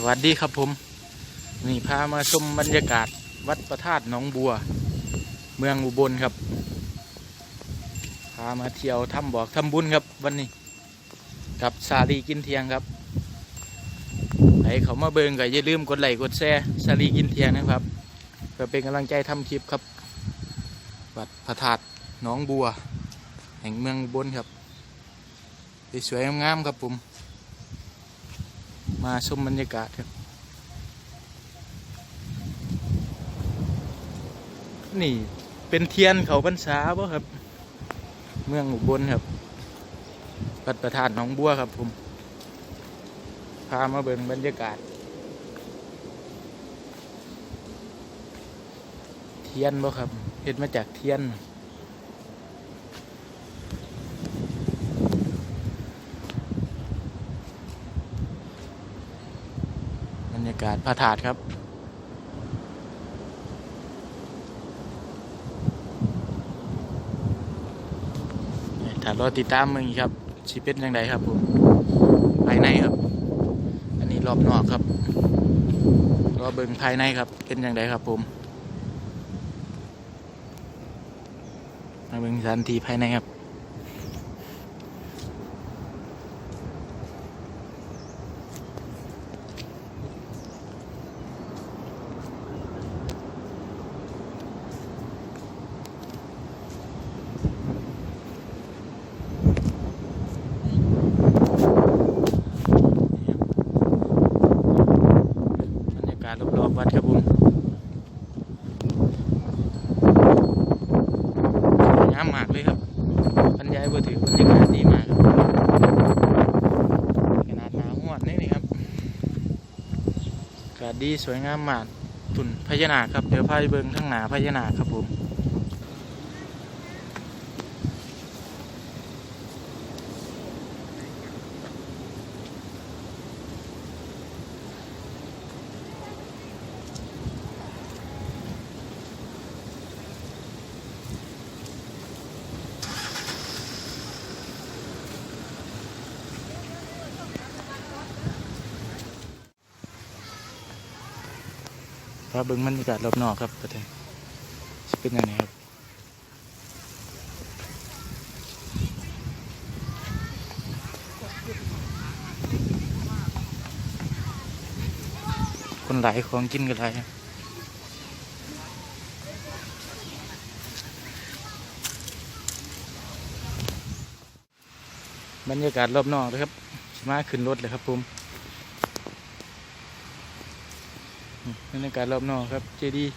สวัสดีครับผม นี่พามาชมบรรยากาศวัดประธาตหนองบัว เมืองอุบลครับ พามาเที่ยวทำบอกทำบุญครับวันนี้ กับซาลีกินเทียงครับใครเขามาเบิงก็อย่าลืมกดไลค์กดแชร์ซาลีกินเทียงนะครับ เพื่อเป็นกำลังใจทำคลิปครับ วัดพระธาตุหนองบัว แห่งเมืองอุบลครับสวยงามครับผม มาชมบรรยากาศครับ นี่เป็นเทียนเขาพรรษาบ่ครับ เมืองอุบลครับวัดประธานหนองบัวครับผม พามาเบิ่งบรรยากาศ เทียนบ่ครับเห็ดมาจากเทียน รรยากาศพระธาตุครับ ถ้ารอติดตามมึงครับชีเป็นยังไงครับผมภายในครับ อันนี้รอบนอกครับ รอเบิงภายในครับ เป็นยังไงครับผมมาเบิงสถานที่ภายในครับ บรรยากาศรอบๆ วัดครับผมสวยงามมากเลยครับบรรยายบ่ถือบรรยากาศดีมากครับขนาดหนาหวดนี่นี่ครับอากาศดีสวยงามมากตุ่นพญานาคครับ เดี๋ยวพายเบิงข้างหนาพญานาคครับผมาเบิ่งบรรยากาศรอบนอกครับประเทศสิเป็นยังไงครับคนหลายของกินกันหลายครับบรรยากาศรอบนอกเลยครับมาขึ้นรถเลยครับผม บรรยากาศรอบนอกครับเจดีย์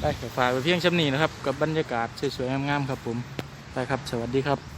ได้ฝากไปเพียงชำนี้นะครับ กับบรรยากาศสวยๆงามๆครับผมไปครับ สวัสดีครับ